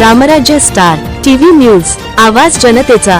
रामराज्य star TV news आवाज जनतेचा.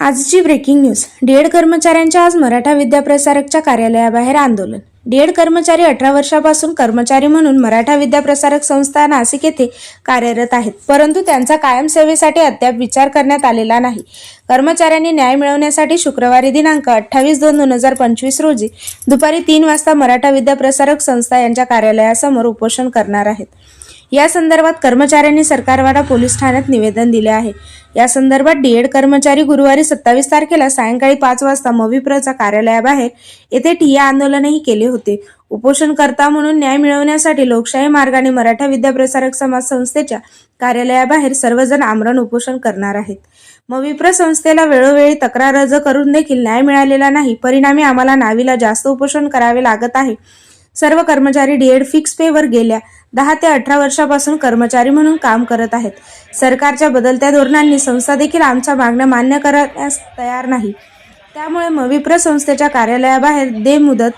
आजची ब्रेकिंग न्यूज डीएड कर्मचाऱ्यांच्या आज मराठा विद्याप्रसारकच्या कार्यालयाबाहेर आंदोलन. डीएड कर्मचारी अठरा वर्षापासून कर्मचारी म्हणून मराठा विद्याप्रसारक संस्था नाशिक येथे कार्यरत आहेत. परंतु त्यांचा कायम सेवेसाठी अद्याप विचार करण्यात आलेला नाही. कर्मचाऱ्यांनी न्याय मिळवण्यासाठी शुक्रवारी दिनांक अठ्ठावीस दोन दोन हजार पंचवीस रोजी दुपारी तीन वाजता मराठा विद्याप्रसारक संस्था यांच्या कार्यालयासमोर उपोषण करणार आहेत. या संदर्भात कर्मचाऱ्यांनी सरकारवाडा पोलीस ठाण्यात निवेदन दिले आहे. या संदर्भात डीएड कर्मचारी गुरुवारी सत्तावीस तारखेला सायंकाळी पाच वाजता मविप्रचा कार्यालयाबाहेर येथे ठिय्या आंदोलनही केले होते. उपोषणकर्ता म्हणून न्याय मिळवण्यासाठी लोकशाही मार्गाने मराठा विद्याप्रसारक समाज संस्थेच्या कार्यालयाबाहेर सर्वजण आमरण उपोषण करणार आहेत. मविप्र संस्थेला वेळोवेळी तक्रार अर्ज करून देखील न्याय मिळालेला नाही. परिणामी आम्हाला नावीला जास्त उपोषण करावे लागत आहे. सर्व कर्मचारी डीएड फिक्स पेवर गेल्या. दहा ते अठरा वर्षापासून कर्मचारी म्हणून काम करत आहेत. सरकारच्या बदलत्या धोरणांनी संस्था देखील आमच्या मागण्या मान्य करण्यास तयार नाही. त्यामुळे मविप्र संस्थेच्या कार्यालयाबाहेर बेमुदत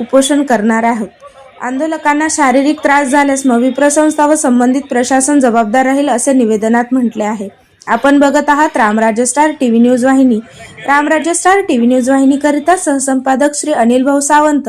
उपोषण करणार आहोत. आंदोलकांना शारीरिक त्रास झाल्यास मविप्र संस्था व संबंधित प्रशासन जबाबदार राहील असे निवेदनात म्हटले आहे. आपण बघत आहात रामराज्य स्टार टीव्ही न्यूज वाहिनी. रामराज्य स्टार टीव्ही न्यूज वाहिनीकरिता सहसंपादक Shri Anil Bhau Sawant